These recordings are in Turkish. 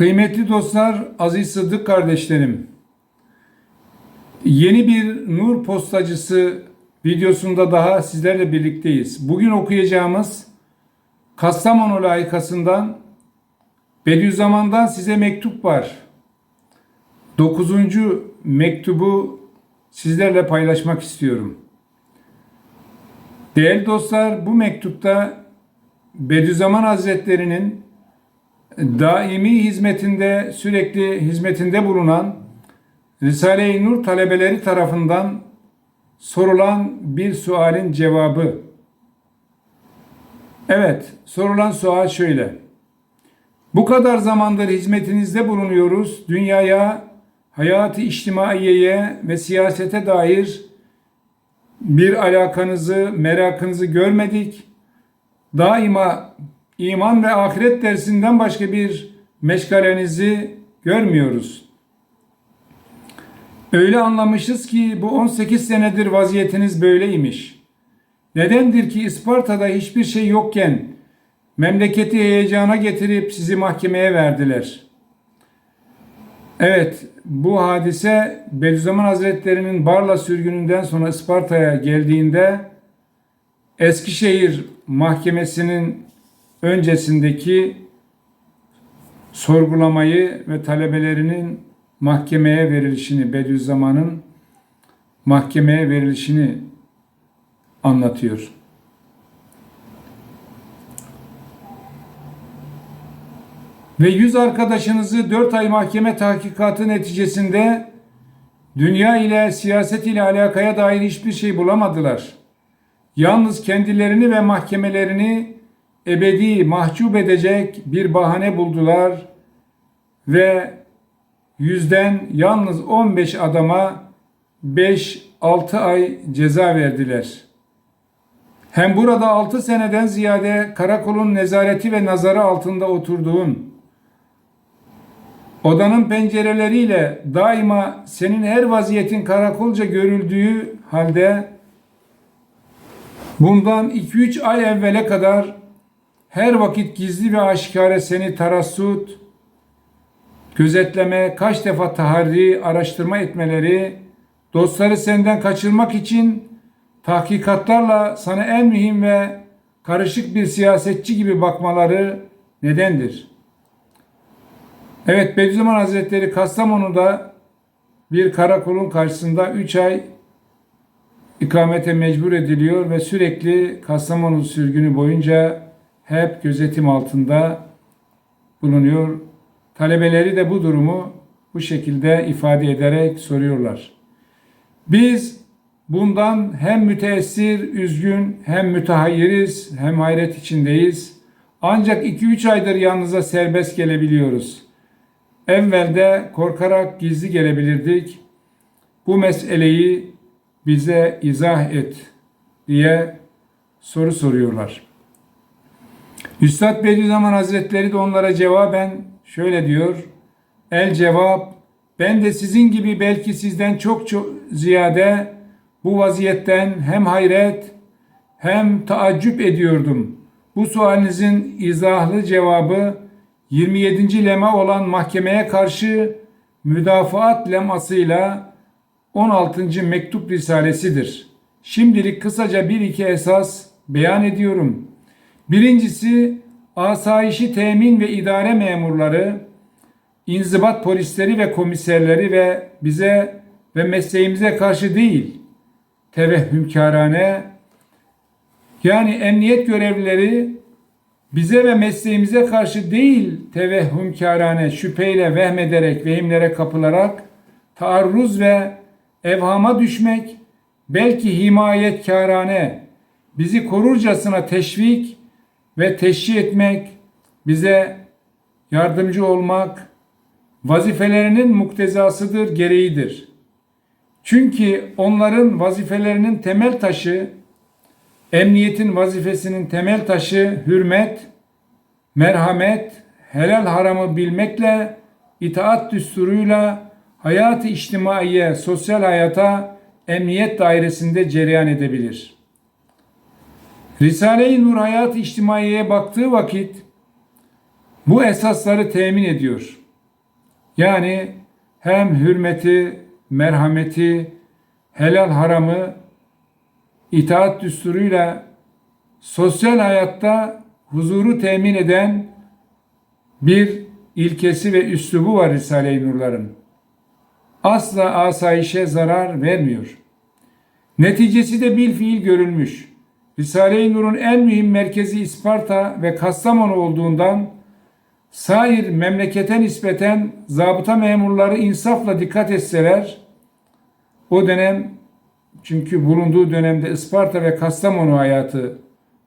Kıymetli dostlar, aziz Sıddık kardeşlerim. Yeni bir Nur Postacısı videosunda daha sizlerle birlikteyiz. Bugün okuyacağımız Kastamonu layıkasından Bediüzzaman'dan size mektup var. Dokuzuncu mektubu sizlerle paylaşmak istiyorum. Değerli dostlar bu mektupta Bediüzzaman Hazretleri'nin daimi hizmetinde sürekli hizmetinde bulunan Risale-i Nur talebeleri tarafından sorulan bir sualin cevabı. Evet, sorulan sual şöyle. Bu kadar zamandır hizmetinizde bulunuyoruz. Dünyaya, hayatı içtimaiyeye ve siyasete dair bir alakanızı, merakınızı görmedik. Daima iman ve ahiret dersinden başka bir meşgalenizi görmüyoruz. Öyle anlamışız ki bu 18 senedir vaziyetiniz böyleymiş. Nedendir ki İsparta'da hiçbir şey yokken memleketi heyecana getirip sizi mahkemeye verdiler. Evet, bu hadise Bediüzzaman Hazretleri'nin Barla sürgününden sonra Isparta'ya geldiğinde Eskişehir Mahkemesi'nin öncesindeki sorgulamayı ve talebelerinin mahkemeye verilişini, Bediüzzaman'ın mahkemeye verilişini anlatıyor. Ve yüz arkadaşınızı dört ay mahkeme tahkikatı neticesinde dünya ile siyaset ile alakaya dair hiçbir şey bulamadılar. Yalnız kendilerini ve mahkemelerini ebedi mahcup edecek bir bahane buldular ve yüzden yalnız 15 adama 5-6 ay ceza verdiler. Hem burada 6 seneden ziyade karakolun nezareti ve nazarı altında oturduğun, odanın pencereleriyle daima senin her vaziyetin karakolca görüldüğü halde bundan 2-3 ay evvele kadar her vakit gizli ve aşikare seni tarassut, gözetleme, kaç defa taharri, araştırma etmeleri, dostları senden kaçırmak için tahkikatlarla sana en mühim ve karışık bir siyasetçi gibi bakmaları nedendir? Evet Bediüzzaman Hazretleri Kastamonu'da bir karakolun karşısında 3 ay ikamete mecbur ediliyor ve sürekli Kastamonu sürgünü boyunca hep gözetim altında bulunuyor. Talebeleri de bu durumu bu şekilde ifade ederek soruyorlar. Biz bundan hem müteessir, üzgün, hem mütehayyiriz, hem hayret içindeyiz. Ancak 2-3 aydır yanınıza serbest gelebiliyoruz. Evvelde korkarak gizli gelebilirdik. Bu meseleyi bize izah et diye soru soruyorlar. Üstad Bediüzzaman Hazretleri de onlara cevaben şöyle diyor. El cevap ben de sizin gibi belki sizden çok çok ziyade bu vaziyetten hem hayret hem taaccüp ediyordum. Bu sualinizin izahlı cevabı 27. lema olan mahkemeye karşı müdafaat lemasıyla 16. mektup risalesidir. Şimdilik kısaca bir iki esas beyan ediyorum. Birincisi asayişi temin ve idare memurları, inzibat polisleri ve komiserleri ve bize ve mesleğimize karşı değil, tevehhümkarane yani emniyet görevlileri bize ve mesleğimize karşı değil tevehhümkarane şüpheyle vehmederek vehimlere kapılarak taarruz ve evhama düşmek belki himayetkarane bizi korurcasına teşvik ve teşhir etmek, bize yardımcı olmak vazifelerinin muktezasıdır, gereğidir. Çünkü onların vazifelerinin temel taşı, emniyetin vazifesinin temel taşı hürmet, merhamet, helal haramı bilmekle, itaat düsturuyla hayatı içtimaiye, sosyal hayata emniyet dairesinde cereyan edebilir.'' Risale-i Nur hayat içtimaiyeye baktığı vakit bu esasları temin ediyor. Yani hem hürmeti, merhameti, helal haramı itaat düsturuyla sosyal hayatta huzuru temin eden bir ilkesi ve üslubu var Risale-i Nurların. Asla asayişe zarar vermiyor. Neticesi de bil fiil görülmüş. Risale-i Nur'un en mühim merkezi İsparta ve Kastamonu olduğundan sair memlekete nispeten zabıta memurları insafla dikkat etseler o dönem çünkü bulunduğu dönemde Isparta ve Kastamonu hayatı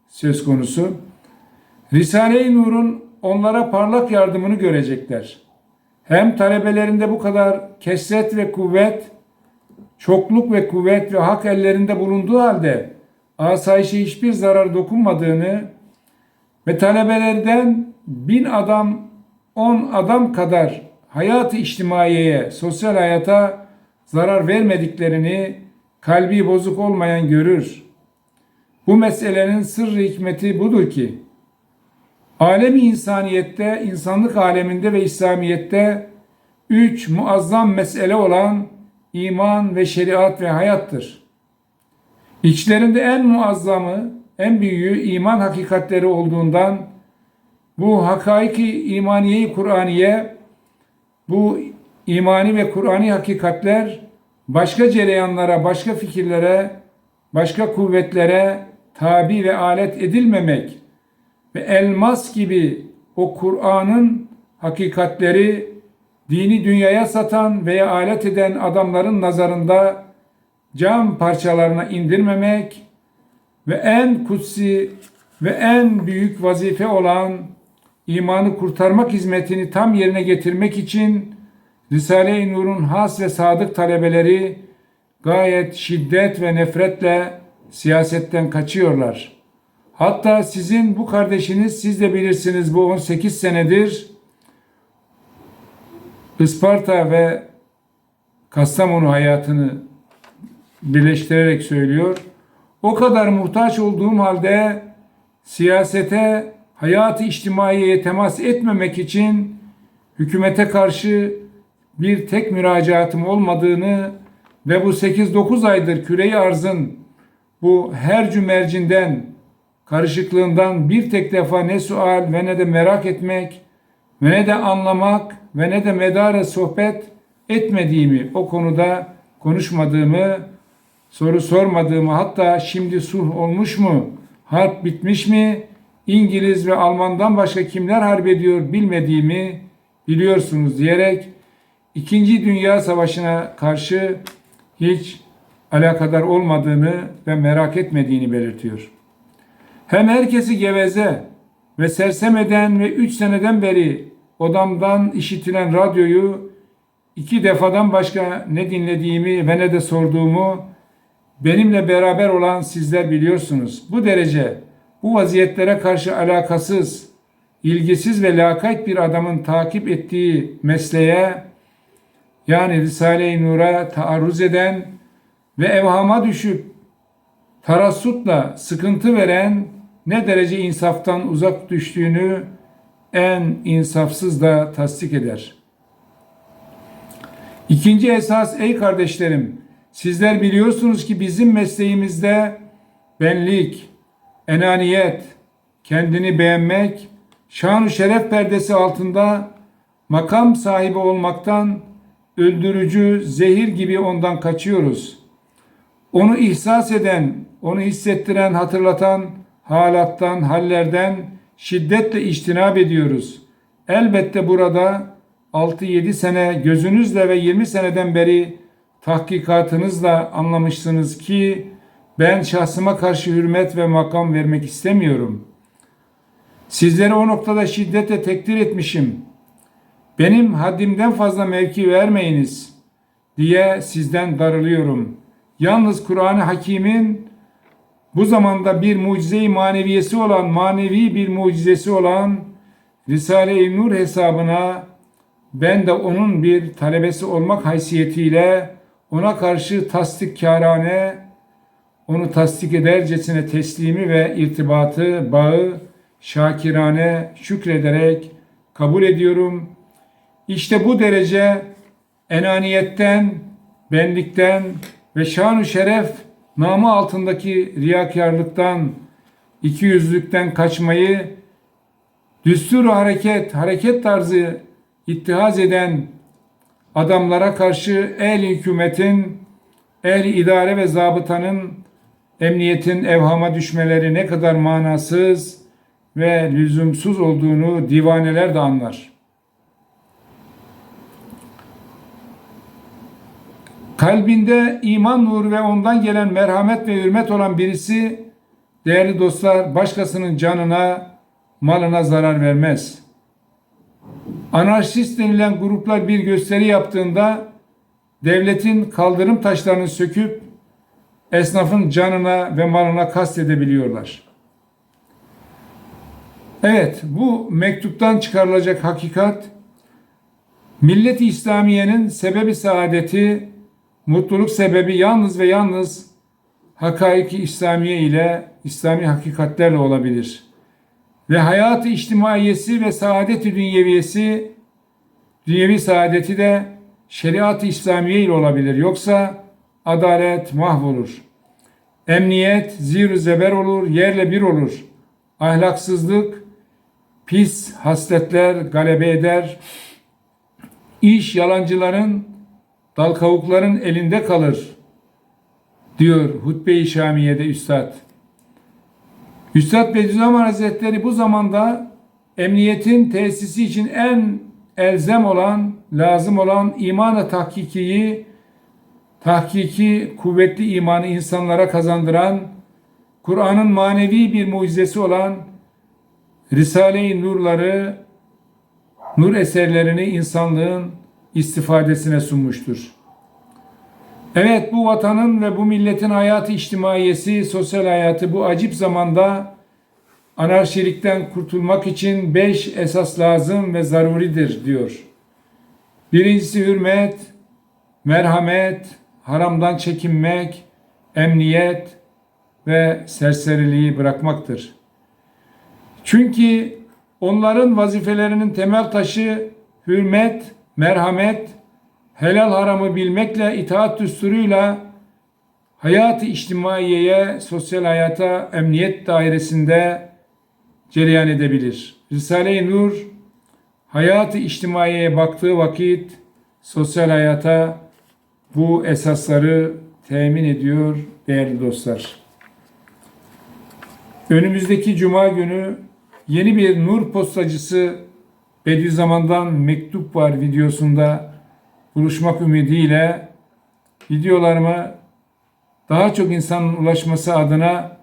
söz konusu. Risale-i Nur'un onlara parlak yardımını görecekler. Hem talebelerinde bu kadar kesret ve kuvvet, çokluk ve kuvvet ve hak ellerinde bulunduğu halde asayişe hiçbir zarar dokunmadığını ve talebelerden bin adam, on adam kadar hayatı içtimaiyeye, sosyal hayata zarar vermediklerini kalbi bozuk olmayan görür. Bu meselenin sırrı hikmeti budur ki, alemi insaniyette, insanlık aleminde ve İslamiyette üç muazzam mesele olan iman ve şeriat ve hayattır. İçlerinde en muazzamı, en büyüğü iman hakikatleri olduğundan bu hakaiki imaniye Kur'aniye, bu imani ve Kur'ani hakikatler başka cereyanlara, başka fikirlere, başka kuvvetlere tabi ve alet edilmemek ve elmas gibi o Kur'an'ın hakikatleri dini dünyaya satan veya alet eden adamların nazarında cam parçalarına indirmemek ve en kutsi ve en büyük vazife olan imanı kurtarmak hizmetini tam yerine getirmek için Risale-i Nur'un has ve sadık talebeleri gayet şiddet ve nefretle siyasetten kaçıyorlar. Hatta sizin bu kardeşiniz siz de bilirsiniz bu 18 senedir Isparta ve Kastamonu hayatını birleştirerek söylüyor. O kadar muhtaç olduğum halde siyasete, hayatı içtimaiyeye temas etmemek için hükümete karşı bir tek müracaatım olmadığını ve bu 8-9 aydır küreyi arzın bu her cümercinden, karışıklığından bir tek defa ne sual ve ne de merak etmek ve ne de anlamak ve ne de medara sohbet etmediğimi, o konuda konuşmadığımı, soru sormadığımı, hatta şimdi sulh olmuş mu, harp bitmiş mi, İngiliz ve Alman'dan başka kimler harp ediyor bilmediğimi biliyorsunuz diyerek İkinci Dünya Savaşı'na karşı hiç alakadar olmadığını ve merak etmediğini belirtiyor. Hem herkesi geveze ve sersem eden ve üç seneden beri odamdan işitilen radyoyu iki defadan başka ne dinlediğimi ve ne de sorduğumu benimle beraber olan sizler biliyorsunuz. Bu derece bu vaziyetlere karşı alakasız, ilgisiz ve lakayt bir adamın takip ettiği mesleğe yani Risale-i Nur'a taarruz eden ve evhama düşüp tarassutla sıkıntı veren ne derece insaftan uzak düştüğünü en insafsız da tasdik eder. İkinci esas ey kardeşlerim, sizler biliyorsunuz ki bizim mesleğimizde benlik, enaniyet, kendini beğenmek, şan şeref perdesi altında makam sahibi olmaktan öldürücü zehir gibi ondan kaçıyoruz. Onu ihsas eden, onu hissettiren, hatırlatan halattan, hallerden şiddetle iştinab ediyoruz. Elbette burada 6-7 sene gözünüzle ve 20 seneden beri tahkikatınızla anlamışsınız ki ben şahsıma karşı hürmet ve makam vermek istemiyorum. Sizleri o noktada şiddetle tekdir etmişim. Benim haddimden fazla mevki vermeyiniz diye sizden darılıyorum. Yalnız Kur'an-ı Hakim'in bu zamanda bir mucize-i maneviyesi olan, manevi bir mucizesi olan Risale-i Nur hesabına ben de onun bir talebesi olmak haysiyetiyle ona karşı tasdikkârane, onu tasdik edercesine teslimi ve irtibatı, bağı şakirane şükrederek kabul ediyorum. işte bu derece enaniyetten, benlikten ve şan şeref namı altındaki riyakarlıktan, ikiyüzlülükten kaçmayı, düstur hareket, hareket tarzı ittihaz eden adamlara karşı el hükümetin, el idare ve zabıtanın, emniyetin evhama düşmeleri ne kadar manasız ve lüzumsuz olduğunu divaneler de anlar. Kalbinde iman nuru ve ondan gelen merhamet ve hürmet olan birisi değerli dostlar başkasının canına, malına zarar vermez. Anarşist denilen gruplar bir gösteri yaptığında devletin kaldırım taşlarını söküp esnafın canına ve malına kastedebiliyorlar. Evet, bu mektuptan çıkarılacak hakikat Millet-i İslamiye'nin sebebi saadeti, mutluluk sebebi yalnız ve yalnız hakaiki İslamiye ile İslami hakikatlerle olabilir. Ve hayatı içtimaiyesi ve saadet-i dünyeviyesi, dünyevi saadeti de şeriat-ı İslamiye ile olabilir. Yoksa adalet mahvolur. Emniyet zir zeber olur, yerle bir olur. Ahlaksızlık, pis hasletler galebe eder. İş yalancıların, dal kavukların elinde kalır diyor Hutbe-i Şamiye'de Üstad. Üstad Bediüzzaman Hazretleri bu zamanda emniyetin tesisi için en elzem olan, lazım olan imanı tahkikiyi, tahkiki kuvvetli imanı insanlara kazandıran, Kur'an'ın manevi bir mucizesi olan Risale-i Nurları, nur eserlerini insanlığın istifadesine sunmuştur. Evet bu vatanın ve bu milletin hayatı içtimaiyesi, sosyal hayatı bu acip zamanda anarşilikten kurtulmak için beş esas lazım ve zaruridir diyor. Birincisi hürmet, merhamet, haramdan çekinmek, emniyet ve serseriliği bırakmaktır. Çünkü onların vazifelerinin temel taşı hürmet, merhamet, helal haramı bilmekle, itaat düsturuyla hayatı içtimaiyeye, sosyal hayata, emniyet dairesinde cereyan edebilir. Risale-i Nur hayatı içtimaiyeye baktığı vakit sosyal hayata bu esasları temin ediyor değerli dostlar. Önümüzdeki cuma günü yeni bir nur postacısı Bediüzzaman'dan mektup var videosunda buluşmak ümidiyle videolarıma daha çok insanın ulaşması adına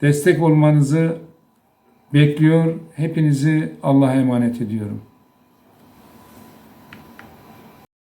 destek olmanızı bekliyor. Hepinizi Allah'a emanet ediyorum.